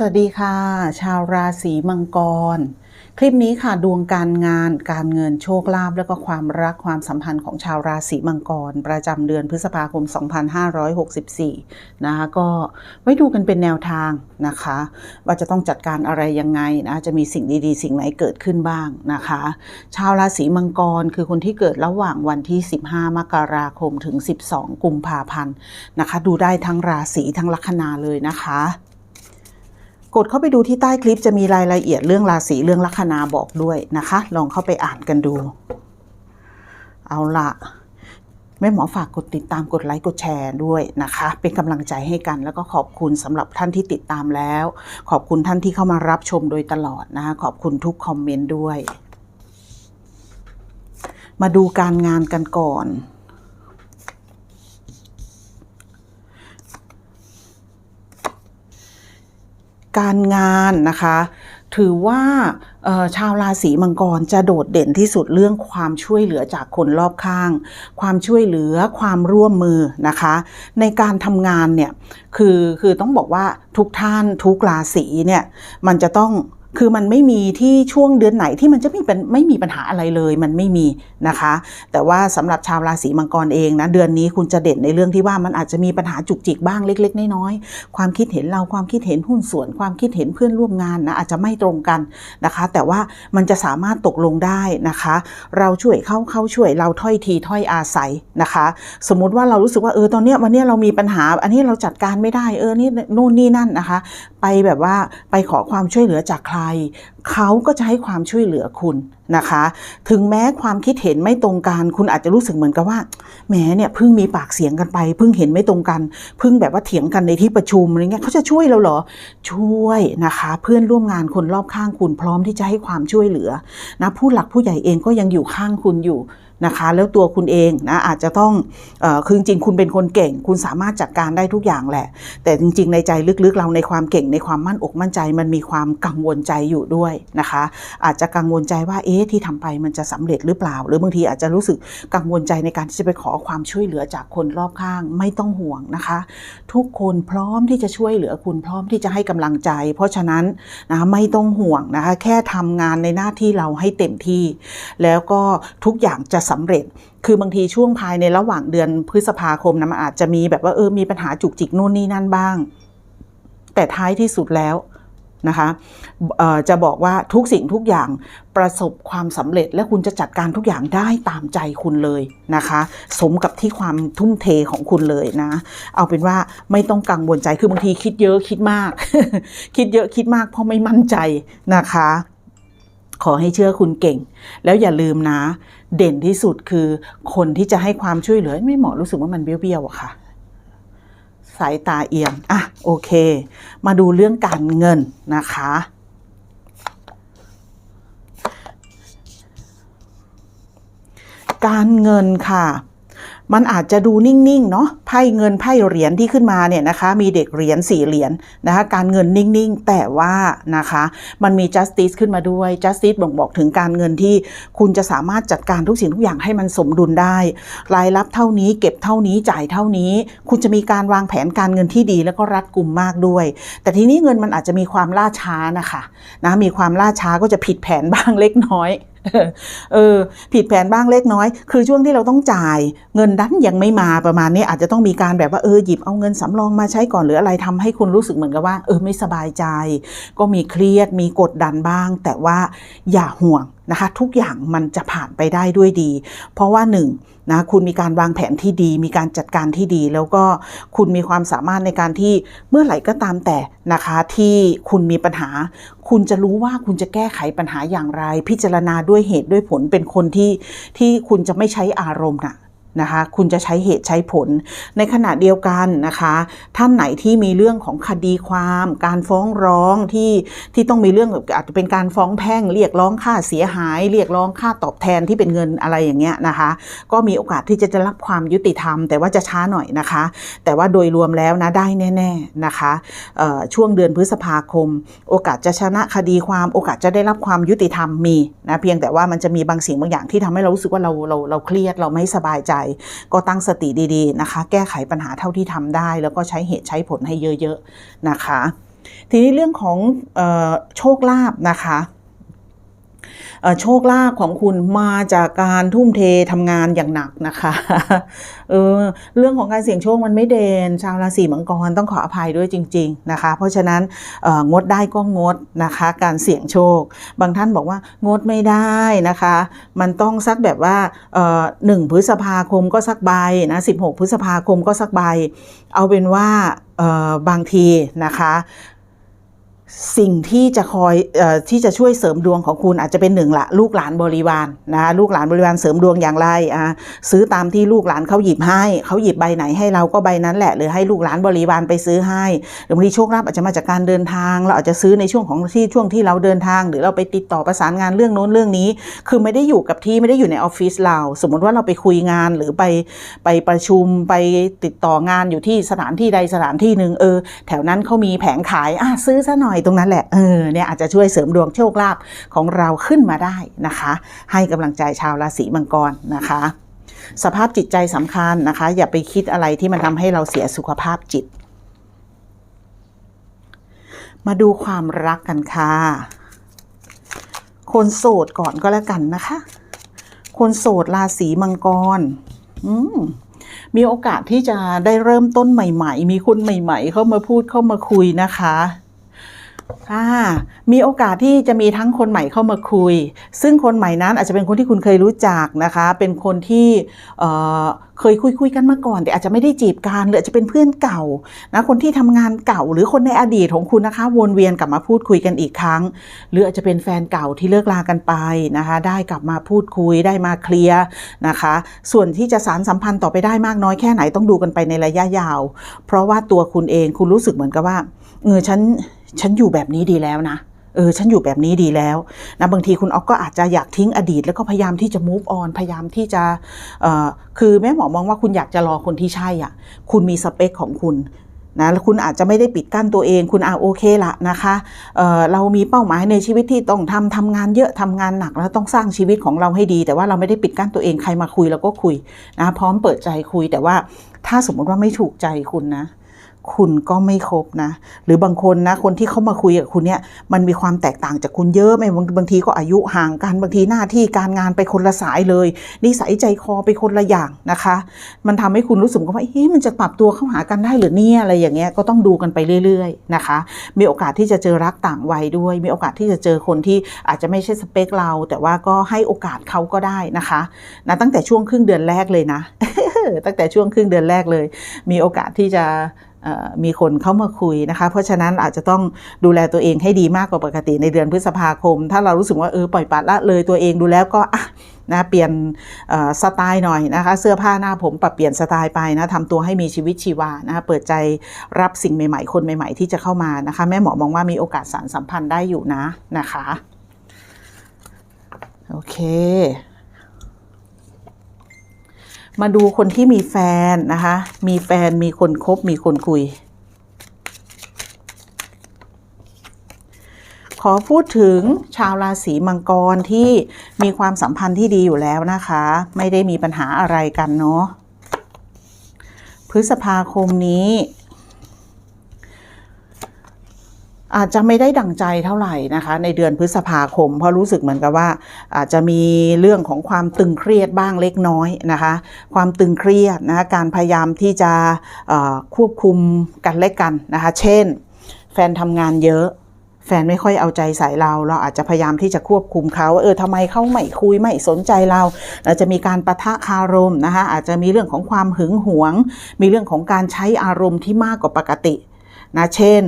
สวัสดีค่ะ ชาวราศีมังกร คลิปนี้ค่ะดวงการงานการเงินโชคลาภแล้วก็ความรักความสัมพันธ์ของชาวราศีมังกร ประจำเดือนพฤษภาคม 2564 นะคะก็ไว้ดูกันเป็นแนวทางนะคะ ว่าจะต้องจัดการอะไรยังไงนะจะมีสิ่งดีๆ สิ่งไหนเกิดขึ้นบ้างนะคะ ชาวราศีมังกรคือคนที่เกิดระหว่างวันที่ 15 มกราคมถึง 12 กุมภาพันธ์นะคะ ดูได้ทั้งราศีทั้งลัคนาเลยนะคะ กดเข้าไปดูที่ใต้คลิปจะมีรายละเอียดเรื่องราศีเรื่องลัคนาบอกด้วยนะคะ ลองเข้าไปอ่านกันดู เอาละแม่หมอฝากกดติดตามกดไลค์กดแชร์ด้วยนะคะ เป็นกำลังใจให้กัน แล้วก็ขอบคุณสำหรับท่านที่ติดตามแล้ว ขอบคุณท่านที่เข้ามารับชมโดยตลอดนะคะขอบคุณทุกคอมเมนต์ด้วย มาดูการงานกันก่อน การงานนะคะ ถือว่าชาวราศีมังกรจะโดดเด่นที่สุดเรื่องความช่วยเหลือจากคนรอบข้าง ความช่วยเหลือความร่วมมือนะคะ ในการทำงานเนี่ยคือคือต้องบอกว่าทุกท่านทุกราศีเนี่ยมันจะต้อง คือมันไม่มีที่ช่วงเดือนไหนที่มันจะไม่เป็นไม่มีปัญหาอะไรเลย มันไม่มีนะคะ แต่ว่าสำหรับชาวราศีมังกรเองนะเดือนนี้คุณจะเด่นในเรื่องที่ว่ามันอาจจะมีปัญหาจุกจิกบ้างเล็ก ๆ น้อยๆความคิดเห็นเราความคิดเห็นหุ้นส่วน ความคิดเห็นเพื่อนร่วมงานนะอาจจะไม่ตรงกันนะคะ แต่ว่ามันจะสามารถตกลงได้นะคะ เราช่วยเขาเขาช่วยเราถ้อยทีถ้อยอาศัยนะคะ สมมุติว่าเรารู้สึกว่าเออตอนเนี้ยวันเนี้ยเรามีปัญหา อันนี้เราจัดการไม่ได้เออนี่นู่นนี่นั่นนะคะไปแบบว่าไปขอความช่วยเหลือจากใคร เขาก็จะให้ความช่วยเหลือคุณนะคะ ถึงแม้ความคิดเห็นไม่ตรงกันคุณอาจจะรู้สึกเหมือนกับว่าแหมเนี่ยเพิ่งมีปากเสียงกันไปเพิ่งเห็นไม่ตรงกันเพิ่งแบบว่าเถียงกันในที่ประชุมอะไรเงี้ยเขาจะช่วยเราเหรอช่วยนะคะ เพื่อนร่วมงานคนรอบข้างคุณพร้อมที่จะให้ความช่วยเหลือนะผู้หลักผู้ใหญ่เองก็ยังอยู่ข้างคุณอยู่นะคะ แล้วตัวคุณเองนะอาจจะต้องออคือจริงๆคุณเป็นคนเก่ง คุณสามารถจัดการได้ทุกอย่างแหละ แต่จริง ๆ ในใจลึกๆ เราในความเก่งในความมั่นอกมั่นใจมันมีความกังวลใจอยู่ด้วยนะคะ อาจจะกังวลใจว่าเอ๊ะที่ทำไปมันจะสำเร็จหรือเปล่า หรือบางทีอาจจะรู้สึกกังวลใจในการที่จะไปขอความช่วยเหลือจากคนรอบข้างไม่ต้องห่วงนะคะ ทุกคนพร้อมที่จะช่วยเหลือคุณพร้อมที่จะให้กำลังใจ เพราะฉะนั้นนะไม่ต้องห่วงนะคะ แค่ทำงานในหน้าที่เราให้เต็มที่ แล้วก็ทุกอย่างจะสำเร็จคือบางทีช่วงภายในระหว่างเดือนพฤษภาคมนะมันอาจจะมีแบบว่าเออมีปัญหาจุกจิกนู่นนี่นั่นบ้าง แต่ท้ายที่สุดแล้ว นะคะจะบอกว่าทุกสิ่งทุกอย่างประสบความสำเร็จและคุณจะจัดการทุกอย่างได้ตามใจคุณเลยนะคะ สมกับที่ความทุ่มเทของคุณเลยนะ เอาเป็นว่าไม่ต้องกังวลใจคือบางทีคิดเยอะคิดมาก คิดเยอะคิดมากเพราะไม่มั่นใจนะคะ ขอให้เชื่อคุณเก่ง แล้วอย่าลืมนะ เด่นที่สุดคือคนที่จะให้ความช่วยเหลือไม่เหมาะรู้สึกว่ามันเบี้ยวๆอะค่ะ สายตาเอียง อะ โอเค มาดูเรื่องการเงินนะคะ การเงินค่ะ มันอาจจะดูนิ่งๆเนาะไพ่เงินไพ่เหรียญที่ขึ้นมาเนี่ยนะคะมีเด็กเหรียญสี่เหรียญนะคะการเงินนิ่งๆ แต่ว่านะคะมันมี justice ขึ้นมาด้วย justice บ่งบอกถึงการเงินที่คุณจะสามารถจัดการทุกสิ่งทุกอย่างให้มันสมดุลได้ รายรับเท่านี้เก็บเท่านี้จ่ายเท่านี้ คุณจะมีการวางแผนการเงินที่ดีแล้วก็รัดกุมมากด้วย แต่ทีนี้เงินมันอาจจะมีความล่าช้านะคะนะมีความล่าช้าก็จะผิดแผนบ้างเล็กน้อยเออ ผิดแผนบ้างเล็กน้อย คือช่วงที่เราต้องจ่าย เงินดันยังไม่มาประมาณนี้อาจจะต้องมีการแบบว่าเออหยิบเอาเงินสำรองมาใช้ก่อนหรืออะไรทำให้คุณรู้สึกเหมือนกับว่า เออไม่สบายใจ ก็มีเครียดมีกดดันบ้าง แต่ว่าอย่าห่วง นะคะ ทุกอย่างมันจะผ่านไปได้ด้วยดี เพราะว่าหนึ่งนะคุณมีการวางแผนที่ดี มีการจัดการที่ดี แล้วก็คุณมีความสามารถในการที่เมื่อไหร่ก็ตามแต่นะคะที่คุณมีปัญหา คุณจะรู้ว่าคุณจะแก้ไขปัญหาอย่างไร พิจารณาด้วยเหตุด้วยผลเป็นคนที่ที่คุณจะไม่ใช้อารมณ์นะ นะคะ คุณจะใช้เหตุใช้ผล ในขณะเดียวกันนะคะ ท่านไหนที่มีเรื่องของคดีความ การฟ้องร้องที่ที่ต้องมีเรื่องอาจจะเป็นการฟ้องแพ่งเรียกร้องค่าเสียหาย เรียกร้องค่าตอบแทนที่เป็นเงินอะไรอย่างเงี้ยนะคะ ก็มีโอกาสที่จะได้รับความยุติธรรม แต่ว่าจะช้าหน่อยนะคะ แต่ว่าโดยรวมแล้วนะได้แน่ ๆนะคะช่วงเดือนพฤษภาคม โอกาสจะชนะคดีความโอกาสจะได้รับความยุติธรรมมีนะเพียงแต่ว่ามันจะมีบางสิ่งบางอย่างที่ทำให้เรารู้สึกว่าเราเราเราเครียดเราไม่สบายใจก็ตั้งสติดีๆนะคะ แก้ไขปัญหาเท่าที่ทำได้ แล้วก็ใช้เหตุใช้ผลให้เยอะๆนะคะ ทีนี้เรื่องของออโชคลาภนะคะ โชคลาภของคุณมาจากการทุ่มเททำงานอย่างหนักนะคะเออเรื่องของการเสี่ยงโชคมันไม่เด่นชาวราศีมังกรต้องขออภัยด้วยจริง ๆนะคะ เพราะฉะนั้นเอองดได้ก็งดนะคะ การเสี่ยงโชค บางท่านบอกว่างดไม่ได้นะคะ มันต้องสักแบบว่าเออหนึ่งพฤษภาคมก็สักใบนะสิบหกพฤษภาคมก็สักใบ เอาเป็นว่าเออบางทีนะคะ สิ่งที่จะคอยอที่จะช่วยเสริมดวงของคุณอาจจะเป็นหนึ่งละลูกหลานบริวารนะลูกหลานบริวารเสริมดวงอย่างไรอะซื้อตามที่ลูกหลานเขาหยิบให้เขาหยิบใบไหนให้เราก็ใบนั้นแหละ หรือให้ลูกหลานบริวารไปซื้อให้หรือบางทีโชคลาภอาจจะมาจากการเดินทาง เราอาจจะซื้อในช่วงของที่ช่วงที่เราเดินทาง หรือเราไปติดต่อประสานงานเรื่องโน้นเรื่องนี้ คือไม่ได้อยู่กับที่ไม่ได้อยู่ในออฟฟิศเรา สมมติว่าเราไปคุยงานหรือไปไปประชุมไปติดต่องานอยู่ที่สถานที่ใดสถานที่หนึ่งเออแถวนั้นเขามีแผงขายอะซื้อซะหน่อยตรงนั้นแหละ เออ เนี่ยอาจจะช่วยเสริมดวงโชคลาภของเราขึ้นมาได้นะคะ ให้กำลังใจชาวราศีมังกรนะคะ สภาพจิตใจสำคัญนะคะ อย่าไปคิดอะไรที่มันทำให้เราเสียสุขภาพจิต มาดูความรักกันค่ะ คนโสดก่อนก็แล้วกันนะคะ คนโสดราศีมังกร อืมมีโอกาสที่จะได้เริ่มต้นใหม่ ๆ มีคนใหม่ ๆ เข้ามาพูดเข้ามาคุยนะคะ มีโอกาสที่จะมีทั้งคนใหม่เข้ามาคุย ซึ่งคนใหม่นั้นอาจจะเป็นคนที่คุณเคยรู้จักนะคะ เป็นคนที่เเคยคุยคุยกันมาก่อน แต่อาจจะไม่ได้จีบกันหรืออาจจะเป็นเพื่อนเก่านะคนที่ทำงานเก่าหรือคนในอดีตของคุณนะคะ วนเวียนกลับมาพูดคุยกันอีกครั้ง หรืออาจจะเป็นแฟนเก่าที่เลิกลากันไปนะคะ ได้กลับมาพูดคุยได้มาเคลียร์นะคะ ส่วนที่จะสารสัมพันธ์ต่อไปได้มากน้อยแค่ไหนต้องดูกันไปในระยะยาว เพราะว่าตัวคุณเองคุณรู้สึกเหมือนกับว่าเออฉัน ฉันอยู่แบบนี้ดีแล้วนะเออฉันอยู่แบบนี้ดีแล้วนะบางทีคุณออกก็อาจจะอยากทิ้งอดีต แล้วก็พยายามที่จะ move on พยายามที่จะเอ่อคือแม่หมอมองว่าคุณอยากจะรอคนที่ใช่อะคุณมีสเปคของคุณนะแล้วคุณอาจจะไม่ได้ปิดกั้นตัวเอง คุณอาโอเคละนะคะเออเรามีเป้าหมายในชีวิตที่ต้องทำทำงานเยอะทำงานหนักแล้วต้องสร้างชีวิตของเราให้ดี แต่ว่าเราไม่ได้ปิดกั้นตัวเองใครมาคุยเราก็คุยนะพร้อมเปิดใจคุยแต่ว่าถ้าสมมติว่าไม่ถูกใจคุณนะ คุณก็ไม่ครบนะ หรือบางคนนะ คนที่เขามาคุยกับคุณเนี่ยมันมีความแตกต่างจากคุณเยอะไม่บางบางทีก็อายุห่างกันบางทีหน้าที่การงานไปคนละสายเลยนิสัยใจคอไปคนละอย่างนะคะ มันทำให้คุณรู้สึกว่าเฮ้ยมันจะปรับตัวเข้าหากันได้หรือเนี่ยอะไรอย่างเงี้ยก็ต้องดูกันไปเรื่อย ๆ นะคะ มีโอกาสที่จะเจอรักต่างวัยด้วย มีโอกาสที่จะเจอคนที่อาจจะไม่ใช่สเปคเรา แต่ว่าก็ให้โอกาสเขาก็ได้นะคะนะตั้งแต่ช่วงครึ่งเดือนแรกเลยนะตั้งแต่ช่วงครึ่งเดือนแรกเลย มีโอกาสที่จะ มีคนเข้ามาคุยนะคะ เพราะฉะนั้นอาจจะต้องดูแลตัวเองให้ดีมากกว่าปกติในเดือนพฤษภาคม ถ้าเรารู้สึกว่าเออปล่อยปละละเลยตัวเองดูแล้วก็อะนะเปลี่ยนสไตล์หน่อยนะคะเสื้อผ้าหน้าผมปรับเปลี่ยนสไตล์ไปนะทำตัวให้มีชีวิตชีวานะคะเปิดใจรับสิ่งใหม่ๆ คนใหม่ ๆ ที่จะเข้ามานะคะ แม่หมอมองว่ามีโอกาสสารสัมพันธ์ได้อยู่นะนะคะโอเค มาดูคนที่มีแฟนนะคะ มีแฟนมีคนคบมีคนคุย ขอพูดถึงชาวราศีมังกรที่มีความสัมพันธ์ที่ดีอยู่แล้วนะคะ ไม่ได้มีปัญหาอะไรกันเนาะ พฤษภาคมนี้ อาจจะไม่ได้ดั่งใจเท่าไหร่นะคะ ในเดือนพฤษภาคม เพราะรู้สึกเหมือนกับว่าอาจจะมีเรื่องของความตึงเครียดบ้างเล็กน้อยนะคะ ความตึงเครียดนะคะการพยายามที่จะควบคุมกันและกันนะคะ เช่น แฟนทำงานเยอะแฟนไม่ค่อยเอาใจใส่เรา เราอาจจะพยายามที่จะควบคุมเขาว่าเออทำไมเขาไม่คุยไม่สนใจเราเราจะมีการประทะคารมนะคะอาจจะมีเรื่องของความหึงหวง มีเรื่องของการใช้อารมณ์ที่มากกว่าปกติ นะเช่น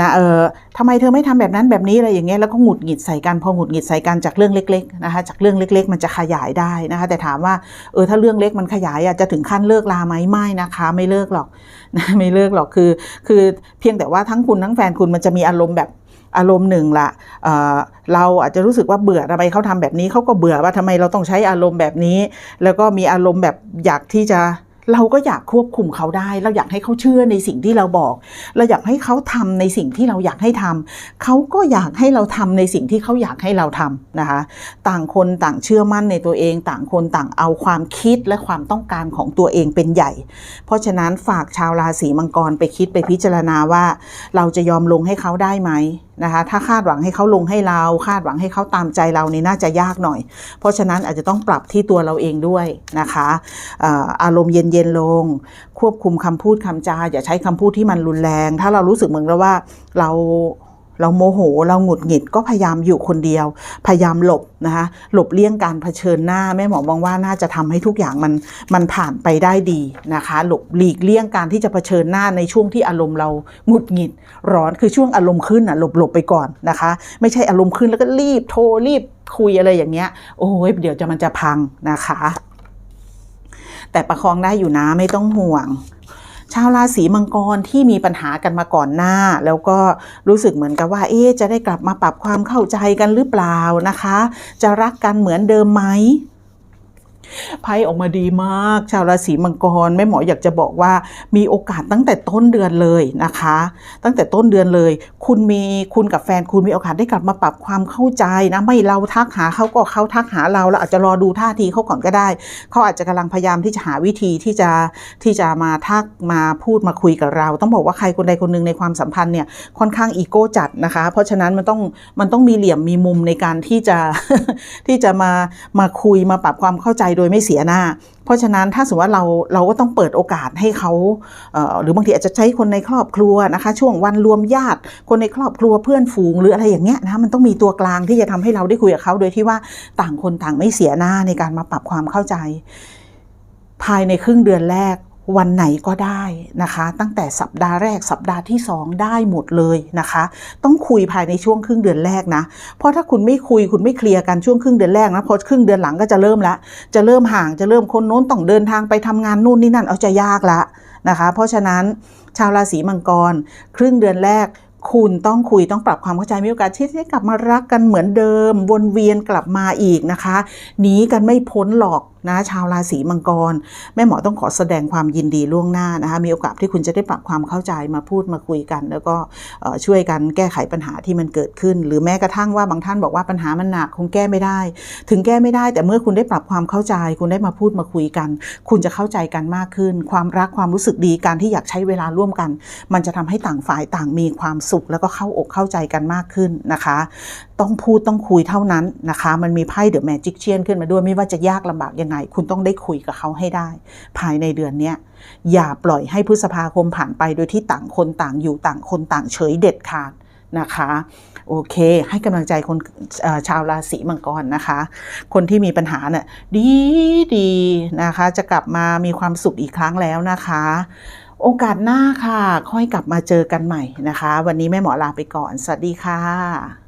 นะเออทำไมเธอไม่ทำแบบนั้นแบบนี้อะไรอย่างเงี้ยแล้วก็หงุดหงิดใส่กันพอหงุดหงิดใส่กันจากเรื่องเล็กๆนะคะจากเรื่องเล็ก ๆ มันจะขยายได้นะคะแต่ถามว่าเออถ้าเรื่องเล็กมันขยายอะจะถึงขั้นเลิกลาไหมไม่นะคะ ไม่เลิกหรอกนะไม่เลิกหรอกคือ คือเพียงแต่ว่าทั้งคุณทั้งแฟนคุณมันจะมีอารมณ์แบบอารมณ์หนึ่งละเเราอาจจะรู้สึกว่าเบื่อทำไมเขาทำแบบนี้เขาก็เบื่อว่าทำไมเราต้องใช้อารมณ์แบบนี้ แล้วก็มีอารมณ์แบบอยากที่จะ เราก็อยากควบคุมเขาได้ เราอยากให้เขาเชื่อในสิ่งที่เราบอก เราอยากให้เขาทำในสิ่งที่เราอยากให้ทำเขาก็อยากให้เราทำในสิ่งที่เขาอยากให้เราทำนะคะ ต่างคนต่างเชื่อมั่นในตัวเอง ต่างคนต่างเอาความคิดและความต้องการของตัวเองเป็นใหญ่ เพราะฉะนั้นฝากชาวราศีมังกรไปคิดไปพิจารณาว่า เราจะยอมลงให้เขาได้ไหม นะคะถ้าคาดหวังให้เขาลงให้เรา คาดหวังให้เขาตามใจเรานี่น่าจะยากหน่อย เพราะฉะนั้นอาจจะต้องปรับที่ตัวเราเองด้วยนะคะอารมณ์เย็นๆลง ควบคุมคำพูดคำจาอย่าใช้คำพูดที่มันรุนแรง ถ้าเรารู้สึกเหมือนกับว่าเรา เราโมโหเราหงุดหงิดก็พยายามอยู่คนเดียว พยายามหลบนะคะหลบเลี่ยงการเผชิญหน้าแม่หมอมองว่าน่าจะทำให้ทุกอย่างมันมันผ่านไปได้ดีนะคะ หลบหลีกเลี่ยงการที่จะเผชิญหน้าในช่วงที่อารมณ์เราหงุดหงิดร้อนคือช่วงอารมณ์ขึ้นอะหลบหลบไปก่อนนะคะ ไม่ใช่อารมณ์ขึ้นแล้วก็รีบโทรรีบคุยอะไรอย่างเงี้ยโอ้ยเดี๋ยวจะมันจะพังนะคะ แต่ประคองได้อยู่นะไม่ต้องห่วง ชาวราศีมังกรที่มีปัญหากันมาก่อนหน้า แล้วก็รู้สึกเหมือนกับว่า เอ๊จะได้กลับมาปรับความเข้าใจกันหรือเปล่านะคะ จะรักกันเหมือนเดิมไหม ไพ่ออกมาดีมาก ชาวราศีมังกรแม่หมออยากจะบอกว่ามีโอกาสตั้งแต่ต้นเดือนเลยนะคะ ตั้งแต่ต้นเดือนเลย คุณมีคุณกับแฟนคุณมีโอกาสได้กลับมาปรับความเข้าใจนะไม่เราทักหาเขาก็เขาทักหาเราเราอาจจะรอดูท่าทีเขาก่อนก็ได้เขาอาจจะกำลังพยายามที่จะหาวิธีที่จะที่จะมาทักมาพูดมาคุยกับเรา ต้องบอกว่าใครคนใดคนหนึ่งในความสัมพันธ์เนี่ยค่อนข้างอีโก้จัดนะคะ เพราะฉะนั้นมันต้องมันต้องมีเหลี่ยมมีมุมในการที่จะที่จะมามาคุยมาปรับความเข้าใจโดยไม่เสียหน้า เพราะฉะนั้นถ้าสมมติว่าเราเราก็ต้องเปิดโอกาสให้เขาเหรือบางทีอาจจะใช้คนในครอบครัวนะคะ ช่วงวันรวมญาติ คนในครอบครัวเพื่อนฝูง หรืออะไรอย่างเงี้ยนะมันต้องมีตัวกลางที่จะทำให้เราได้คุยกับเขาโดยที่ว่าต่างคนต่างไม่เสียหน้าในการมาปรับความเข้าใจ ภายในครึ่งเดือนแรก วันไหนก็ได้นะคะ ตั้งแต่สัปดาห์แรกสัปดาห์ที่สองได้หมดเลยนะคะ ต้องคุยภายในช่วงครึ่งเดือนแรกนะ เพราะถ้าคุณไม่คุยคุณไม่เคลียร์กันช่วงครึ่งเดือนแรกนะพอครึ่งเดือนหลังก็จะเริ่มละจะเริ่มห่างจะเริ่มคนโน้นต้องเดินทางไปทำงานนู่นนี่นั่นเอาจะยากละนะคะ เพราะฉะนั้นชาวราศีมังกร ครึ่งเดือนแรกคุณต้องคุยต้องปรับความเข้าใจมีโอกาสที่จะกลับมารักกันเหมือนเดิม วนเวียนกลับมาอีกนะคะหนีกันไม่พ้นหรอก นะชาวราศีมังกร แม่หมอต้องขอแสดงความยินดีล่วงหน้านะคะมีโอกาสที่คุณจะได้ปรับความเข้าใจมาพูดมาคุยกัน แล้วก็ช่วยกันแก้ไขปัญหาที่มันเกิดขึ้น หรือแม้กระทั่งว่าบางท่านบอกว่าปัญหามันหนักคงแก้ไม่ได้ ถึงแก้ไม่ได้ แต่เมื่อคุณได้ปรับความเข้าใจ คุณได้มาพูดมาคุยกัน คุณจะเข้าใจกันมากขึ้น ความรักความรู้สึกดีการที่อยากใช้เวลาร่วมกัน มันจะทำให้ต่างฝ่ายต่างมีความสุข แล้วก็เข้าอกเข้าใจกันมากขึ้นนะคะต้องพูดต้องคุยเท่านั้นนะคะ มันมีไพ่เดอะแมจิกเชียนขึ้นมาด้วยไม่ว่าจะยากลำบากยังไง คุณต้องได้คุยกับเขาให้ได้ ภายในเดือนนี้อย่าปล่อยให้พฤษภาคมผ่านไปโดยที่ต่างคนต่างอยู่ต่างคนต่างเฉยเด็ดขาดนะคะโอเค ให้กำลังใจคนชาวราศีมังกรนะคะ คนที่มีปัญหาเนี่ยดีดีนะคะ จะกลับมามีความสุขอีกครั้งแล้วนะคะ โอกาสหน้าค่ะ ค่อยกลับมาเจอกันใหม่นะคะ วันนี้แม่หมอลาไปก่อน สวัสดีค่ะ